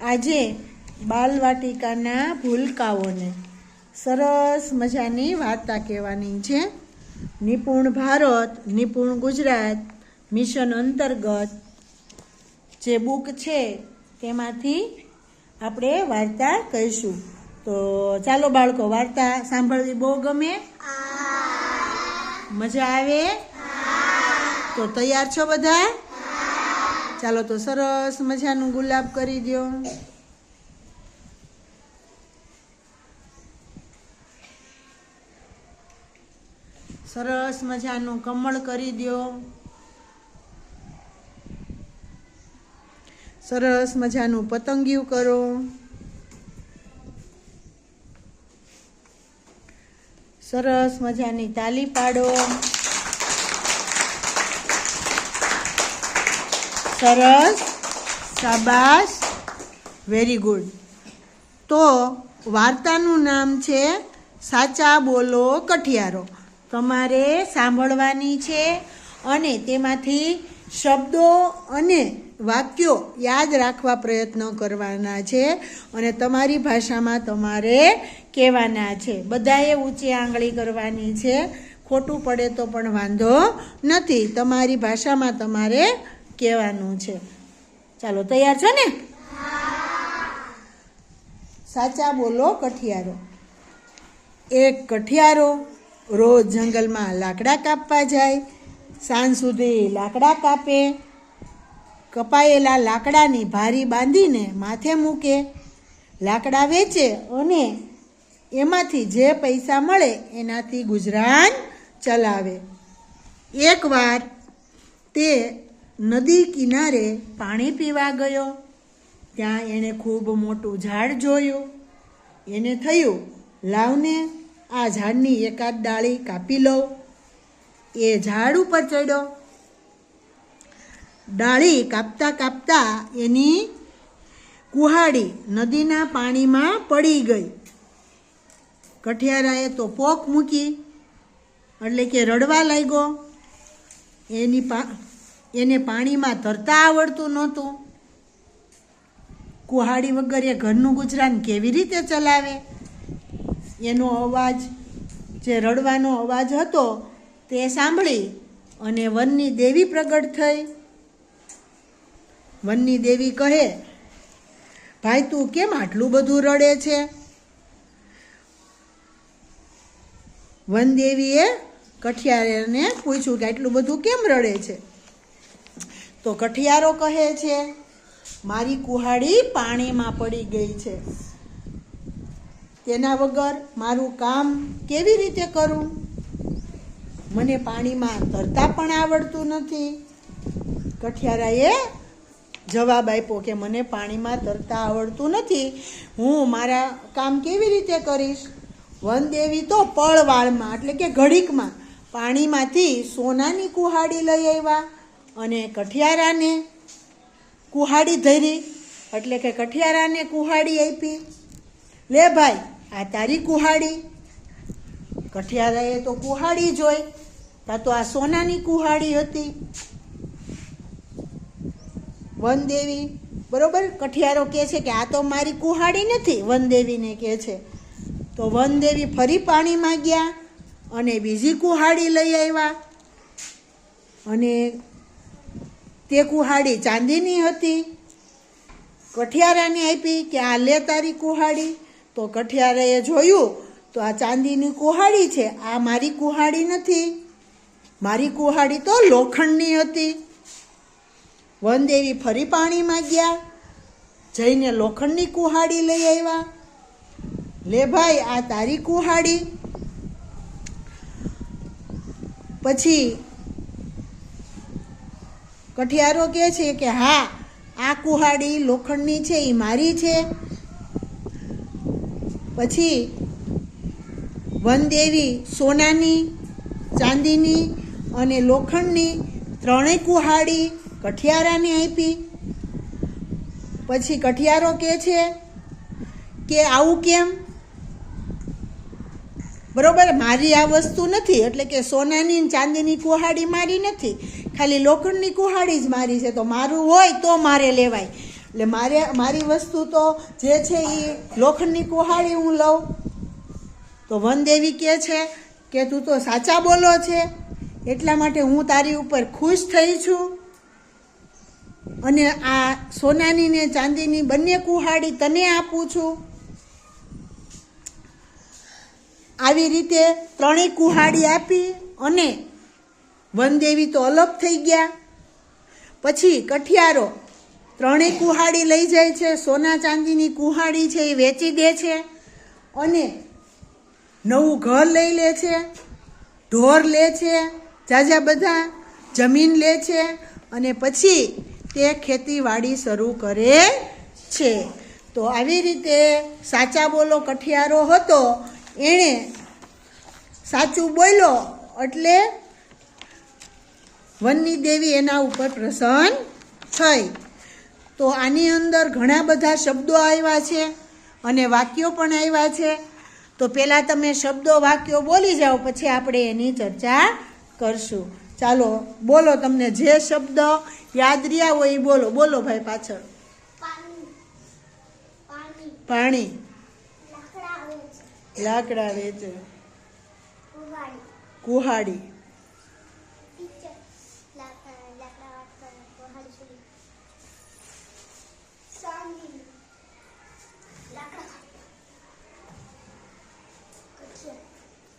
આજે બાલવાટિકાના ભૂલકાઓને સરસ મજાની વાર્તા કહેવાની છે. નિપુણ ભારત નિપુણ ગુજરાત મિશન અંતર્ગત જે બુક છે તેમાંથી આપણે વાર્તા કહીશું. તો ચાલો બાળકો વાર્તા સાંભળવી બહુ ગમે? મજા આવે? તો તૈયાર છો બધા? ચાલો તો સરસ મજાનું ગુલાબ કરી દો સરસ મજાનું કમળ કરી દો સરસ મજાનું પતંગિયું કરો. સરસ મજાની તાલી પાડો. સરસ, શાબાશ વેરી ગુડ તો વાર્તાનું નામ છે સાચા બોલો કઠિયારો. તમારે સાંભળવાની છે અને તેમાંથી શબ્દો અને વાક્યો યાદ રાખવા પ્રયત્ન કરવાના છે અને તમારી ભાષામાં તમારે કહેવાના છે. બધાએ ઊંચી આંગળી કરવાની છે. ખોટું પડે તો પણ વાંધો નથી. તમારી ભાષામાં તમારે કહેવાનું છે. ચાલો, તૈયાર છો ને? સાચા બોલો, કઠિયારો. એક કઠિયારો રોજ જંગલમાં લાકડા કાપવા જાય. સાંજ સુધી લાકડા કાપે. કપાયેલા લાકડાની ભારી બાંધીને માથે મૂકે. લાકડા વેચે અને એમાંથી જે પૈસા મળે એનાથી ગુજરાન ચલાવે. એકવાર તે નદી કિનારે પાણી પીવા ગયો. ત્યાં એણે ખૂબ મોટું ઝાડ જોયું. એને થયું, લાવને આ ઝાડની એકાદ ડાળી કાપી લઉં. એ ઝાડ ઉપર ચડ્યો. ડાળી કાપતા કાપતા એની કુહાડી નદીના પાણીમાં પડી ગઈ. કઠિયારાએ તો પોક મૂકી, એટલે કે રડવા લાગ્યો. એની પા એને પાણીમાં તરતા આવડતું નહોતું. કુહાડી વગર એ ઘરનું ગુજરાન કેવી રીતે ચલાવે? એનો અવાજ, જે રડવાનો અવાજ હતો, તે સાંભળી અને વનની દેવી પ્રગટ થઈ. વનની દેવી કહે, ભાઈ, તું કેમ આટલું બધું રડે છે? વનદેવીએ કઠિયારને પૂછ્યું કે, આટલું બધું કેમ રડે છે? તો કઠિયારો કહે છે, મારી કુહાડી પાણીમાં પડી ગઈ છે. તેના વગર મારું કામ કેવી રીતે કરું? મને પાણીમાં તરતા પણ આવડતું નથી. કઠિયારાએ જવાબ આપ્યો કે, મને પાણીમાં તરતા આવડતું નથી. હું મારા કામ કેવી રીતે કરીશ? વનદેવી તો પળવાળમાં, એટલે કે ઘડીકમાં, પાણીમાંથી સોનાની કુહાડી લઈ આવ્યા. અને કઠિયારાને કુહાડી ધરી, એટલે કે કઠિયારાને કુહાડી આપી. લે ભાઈ, આ તારી કુહાડી. કઠિયારાએ તો કુહાડી જોઈ, તા તો આ સોનાની કુહાડી હતી. વનદેવી, બરોબર? કઠિયારો કહે છે કે આ તો મારી કુહાડી નથી, વનદેવીને કહે છે. તો વનદેવી ફરી પાણીમાં ગયા અને બીજી કુહાડી લઈ આવ્યા. અને તે કુહાડી ચાંદીની હતી. કઠિયારાને આપી કે આ લે તારી કુહાડી. તો કઠિયારાએ જોયું, તો આ ચાંદીની કુહાડી છે. આ મારી કુહાડી નથી. મારી કુહાડી તો લોખંડની હતી. વનદેવી ફરી પાણીમાં ગયા જઈને લોખંડની કુહાડી લઈ આવ્યા. લે ભાઈ, આ તારી કુહાડી. પછી કઠિયારો કહે છે કે, હા, આ કુહાડી લોખંડની છે એ મારી છે. પછી વનદેવી સોનાની, ચાંદીની અને લોખંડની ત્રણેય કુહાડી કઠિયારાને આપી. પછી કઠિયારો કહે છે કે, આવું કેમ? બરોબર, મારી આ વસ્તુ નથી, એટલે કે સોનાની ચાંદીની કુહાડી મારી નથી. ખાલી લોખંડની કુહાડી જ મારી છે, તો મારું હોય તો મારે લેવાય. એટલે મારે, મારી વસ્તુ તો જે છે એ લોખંડની કુહાડી હું લઉં. તો વનદેવી કહે છે કે તું તો સાચા બોલો છે, એટલા માટે હું તારી ઉપર ખુશ થઈ છું. અને આ સોનાની ને ચાંદીની બંને કુહાડી તને આપું છું. આવી રીતે ત્રણેય કુહાડી આપી અને વનદેવી તો અલગ થઈ ગયા. પછી કઠિયારો ત્રણેય કુહાડી લઈ જાય છે, સોના ચાંદીની કુહાડી છે એ વેચી દે છે અને નવું ઘર લઈ લે છે, ઢોર લે છે, જાજા બધા જમીન લે છે અને પછી તે ખેતીવાડી શરૂ કરે છે. તો આવી રીતે સાચા બોલો કઠિયારો હતો, એણે સાચું બોલ્યો એટલે વનની દેવી એના ઉપર પ્રસન્ન થઈ. તો આની અંદર ઘણા બધા શબ્દો આવ્યા છે અને વાક્યો પણ આવ્યા છે. તો પહેલાં તમે શબ્દો વાક્યો બોલી જાઓ પછી આપણે એની ચર્ચા કરશું. ચાલો બોલો તમને જે શબ્દ યાદ રહ્યા હોય એ બોલો. બોલો ભાઈ પાછળ. પાણી. લાકડા વેચે. કુહાડી.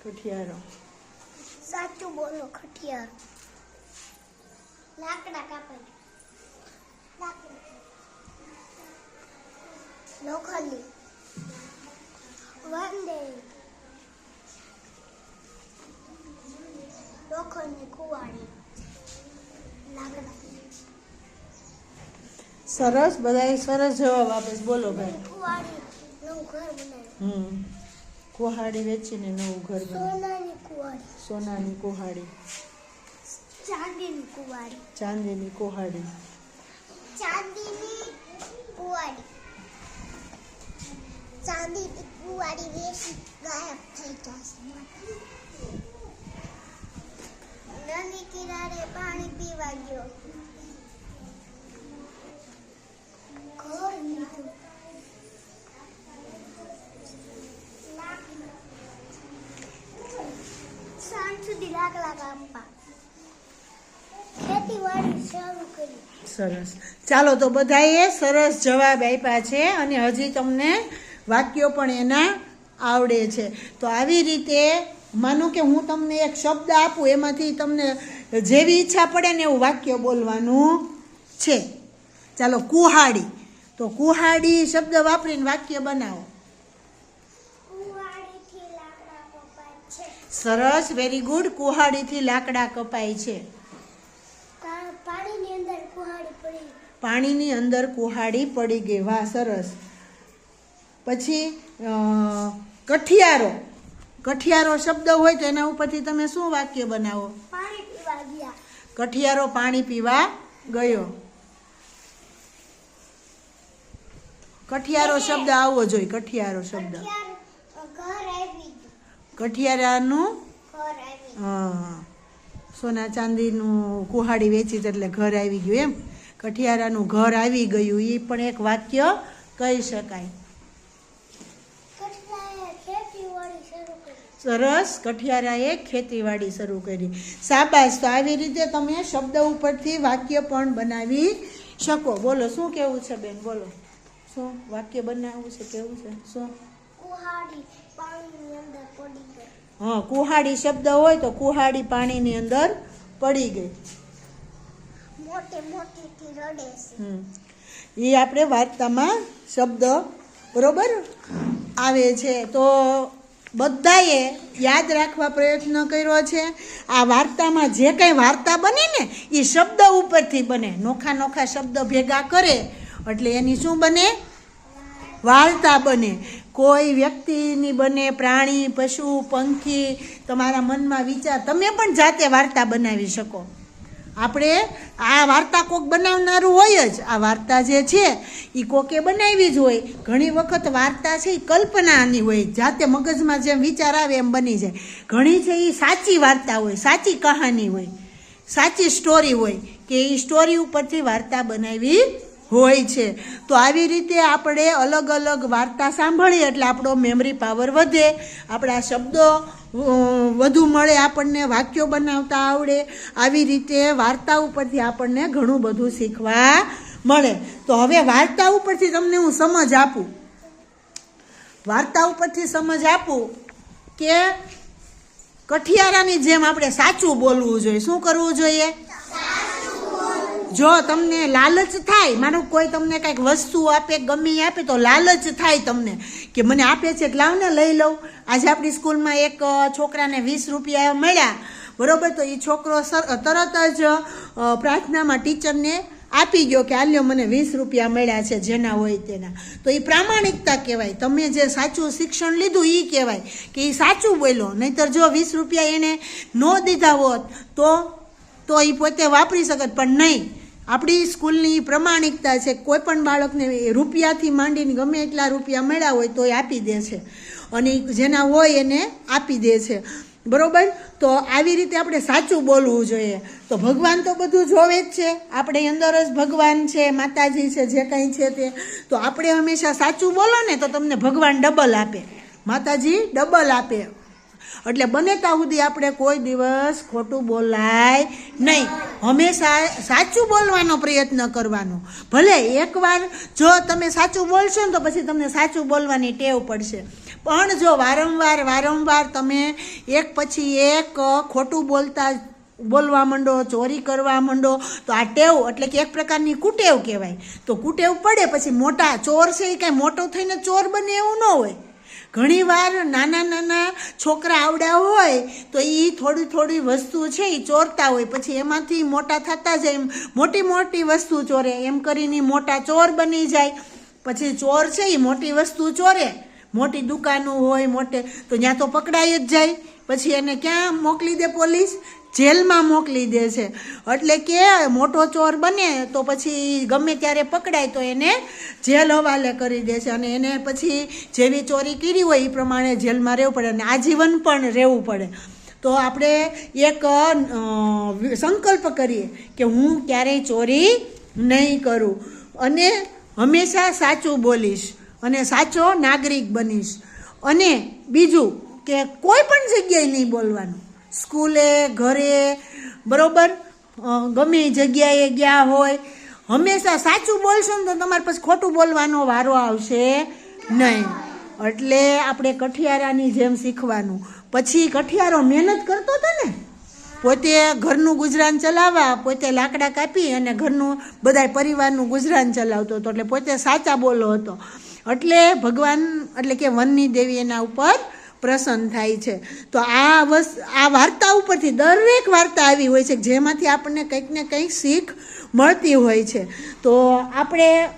કઠિયારો સાચું બોલો ખટિયાર. લાકડા કાપાય લાકડા. લોખંડી. વંદે. લોખંડની કુવાડી. લાકડા. સરસ બધાએ સરસ જવાબ આપે છે. બોલો ભાઈ. કુવાડી નવું ઘર બનાવ્યું. હમ. કુહાડી વેચીને નવું ઘર બન્યું. સોનાની કુહાડી. ચાંદીની કુહાડી. ચાંદીની કુહાડી. ચાંદીની કુવાડી ચાંદીની કુવાડી વેચી ગાયબ થઈ જશે. નદી કિનારે પાણી પીવા ગયો. સરસ. ચાલો તો બધાએ સરસ જવાબ આપ્યા છે અને હજી તમને વાક્યો પણ એના આવડે છે. તો આવી રીતે માનો કે હું તમને એક શબ્દ આપું એમાંથી તમને જેવી ઈચ્છા પડે ને એવું વાક્ય બોલવાનું છે. ચાલો કુહાડી. તો કુહાડી શબ્દ વાપરીને વાક્ય બનાવો. સરસ વેરી ગુડ કુહાડીથી લાકડા કપાય છે. પાણીની અંદર કુહાડી પડી. પાણીની અંદર કુહાડી પડી ગઈ. વાહ સરસ. પછી કઠિયારો. કઠિયારો શબ્દ હોય તો એના ઉપરથી તમે શું વાક્ય બનાવો? પાણી પીવા ગયા. કઠિયારો પાણી પીવા ગયો. કઠિયારો શબ્દ આવવો જોઈએ. કઠિયારો શબ્દ. કઠિયારાનું અ, સોના ચાંદીનું કુહાડી વેચી એટલે ઘર આવી ગયું એમ. કઠિયારાનું ઘર આવી ગયું એ પણ એક વાક્ય કહી શકાય. કઠિયાએ ખેતીવાડી શરૂ કરી. સરસ કઠિયારાએ ખેતીવાડી શરૂ કરી. સાબાસ તો આવી રીતે તમે શબ્દ ઉપરથી વાક્ય પણ બનાવી શકો. બોલો શું કેવું છે બેન? બોલો. શું? વાક્ય બનાવવું છે? કેવું છે? શું? કુહાડી પાણીની અંદર પડી ગઈ. હા કુહાડી શબ્દ હોય તો કુહાડી પાણીની અંદર પડી ગઈ. એ આપણે વાર્તામાં શબ્દ બરોબર? આવે છે. તો બધાએ યાદ રાખવા પ્રયત્ન કર્યો છે. આ વાર્તામાં જે કંઈ વાર્તા બને ને એ શબ્દ ઉપરથી બને. નોખા નોખા શબ્દ ભેગા કરે એટલે એની શું બને? વાર્તા બને. કોઈ વ્યક્તિની બને પ્રાણી, પશુ, પંખી, તમારા મનમાં વિચાર, તમે પણ જાતે વાર્તા બનાવી શકો. આપણે આ વાર્તા કોક બનાવનારું હોય જ. આ વાર્તા જે છે એ કોકે બનાવી જ હોય. ઘણી વખત વાર્તા છે એ કલ્પનાની હોય. જાતે મગજમાં જેમ વિચાર આવે એમ બની જાય. ઘણી છે એ સાચી વાર્તા હોય, સાચી કહાની હોય, સાચી સ્ટોરી હોય કે એ સ્ટોરી ઉપરથી વાર્તા બનાવી હોય છે. તો આવી રીતે આપણે અલગ અલગ વાર્તા સાંભળીએ એટલે આપણો મેમરી પાવર વધે. આપણા શબ્દો વધુ મળે, આપણને વાક્યો બનાવતા આવડે. આવી રીતે વાર્તા ઉપરથી આપણને ઘણું બધું શીખવા મળે. તો હવે વાર્તા ઉપરથી તમને હું સમજ આપું. વાર્તા ઉપરથી સમજ આપું કે કઠિયારાની જેમ આપણે સાચું બોલવું જોઈએ. શું કરવું જોઈએ? જો તમને લાલચ થાય, માનો કોઈ તમને કાંઈક વસ્તુ આપે, ગમે આપે, તો લાલચ થાય તમને. કે મને આપે છે કે લાવને લઈ લઉં. આજે આપણી સ્કૂલમાં એક છોકરાને વીસ રૂપિયા મળ્યા. બરાબર? તો એ છોકરો સર- તરત જ પ્રાર્થનામાં ટીચરને આપી ગયો કે આલ્યો મને વીસ રૂપિયા મળ્યા છે, જેના હોય તેના. તો એ પ્રામાણિકતા કહેવાય. તમે જે સાચું શિક્ષણ લીધું એ કહેવાય. કે એ સાચું બોલો નહીતર જો વીસ રૂપિયા એને ન દીધા હોત, તો તો એ પોતે વાપરી શકત, પણ નહીં. આપણી સ્કૂલની પ્રમાણિકતા છે કોઈ પણ બાળકને રૂપિયાથી માંડીને ગમે એટલા રૂપિયા મળ્યા હોય તો એ આપી દે છે. અને જેના હોય એને આપી દે છે. બરોબર? તો આવી રીતે આપણે સાચું બોલવું જોઈએ. તો ભગવાન તો બધું જોવે જ છે. આપણે અંદર જ ભગવાન છે, માતાજી છે, જે કંઈ છે તે. તો આપણે હંમેશા સાચું બોલો ને તો તમને ભગવાન ડબલ આપે. માતાજી ડબલ આપે. એટલે બને ત્યાં સુધી આપણે કોઈ દિવસ ખોટું બોલાય નહીં. હંમેશા સાચું બોલવાનો પ્રયત્ન કરવાનો. ભલે એકવાર જો તમે સાચું બોલશો ને તો પછી તમને સાચું બોલવાની ટેવ પડશે. પણ જો વારંવાર વારંવાર તમે એક પછી એક ખોટું બોલતા બોલવા માંડો, ચોરી કરવા માંડો, તો આ ટેવ એટલે કે એક પ્રકારની કુટેવ કહેવાય. તો કુટેવ પડે પછી મોટા ચોર છે એ કાંઈ મોટો થઈને ચોર બને એવું ન હોય. ઘણીવાર નાના નાના છોકરા આવડા હોય તો એ થોડી થોડી વસ્તુ છે એ ચોરતા હોય. પછી એમાંથી મોટા થતા જાય એમ મોટી મોટી વસ્તુ ચોરે. એમ કરીને મોટા ચોર બની જાય. પછી ચોર છે એ મોટી વસ્તુ ચોરે. મોટી દુકાનો હોય મોટે તો ત્યાં તો પકડાઈ જ જાય. પછી એને ક્યાં મોકલી દે પોલીસ? જેલમાં મોકલી દે છે. એટલે કે મોટો ચોર બને તો પછી ગમે ત્યારે પકડાય તો એને જેલ હવાલે કરી દે છે. અને એને પછી જેવી ચોરી કરી હોય એ પ્રમાણે જેલમાં રહેવું પડે અને આજીવન પણ રહેવું પડે. તો આપણે એક સંકલ્પ કરીએ કે હું ક્યારેય ચોરી નહીં કરું. અને હંમેશા સાચું બોલીશ અને સાચો નાગરિક બનીશ. અને બીજું કે કોઈ પણ જગ્યાએ નહીં બોલવાનું. સ્કૂલે, ઘરે, બરોબર? ગમે જગ્યાએ ગયા હોય. હંમેશા સાચું બોલશો ને તો તમારે પછી ખોટું બોલવાનો વારો આવશે નહીં. એટલે આપણે કઠિયારાની જેમ શીખવાનું. પછી કઠિયારો મહેનત કરતો હતો ને, પોતે ઘરનું ગુજરાન ચલાવવા, પોતે લાકડા કાપી અને ઘરનું બધાય પરિવારનું ગુજરાન ચલાવતો હતો. એટલે પોતે સાચા બોલો હતો. એટલે ભગવાન, એટલે કે વનની દેવી એના ઉપર પ્રસન્ન થાય છે. તો આ વસ, આ વાર્તા ઉપરથી દરેક વાર્તા આવી હોય છે, જેમાંથી આપણને કંઈક ને કંઈક શીખ મળતી હોય છે. તો આપણે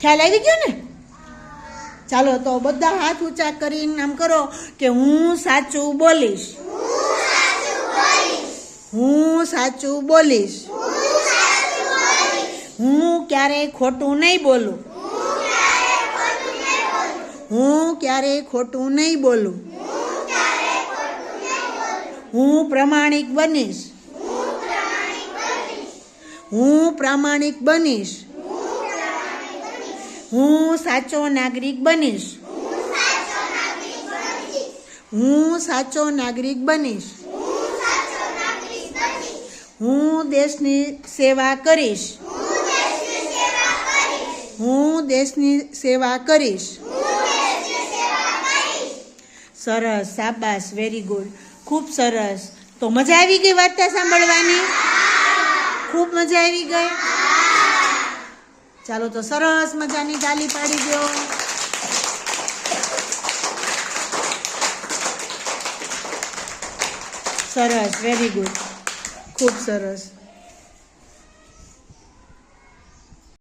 ખ્યાલ આવી ગયો ને? ચાલો, તો બધા હાથ ઊંચા કરીને આમ કરો કે હું સાચું બોલીશ. હું સાચું બોલીશ. હું ક્યારેય ખોટું નહીં બોલું. હું ક્યારેય ખોટું નહીં બોલું. હું પ્રમાણિક બનીશ. હું પ્રામાણિક બનીશ. હું સાચો નાગરિક બનીશ. હું સાચો નાગરિક બનીશ. હું દેશની સેવા કરીશ. હું દેશની સેવા કરીશ. સરસ સાબાસ વેરી ગુડ ખૂબ સરસ. તો મજા આવી ગઈ વાર્તા સાંભળવાની? ખૂબ મજા આવી ગઈ? ચાલો તો સરસ મજાની તાલી પાડી દો. સરસ વેરી ગુડ ખૂબ સરસ.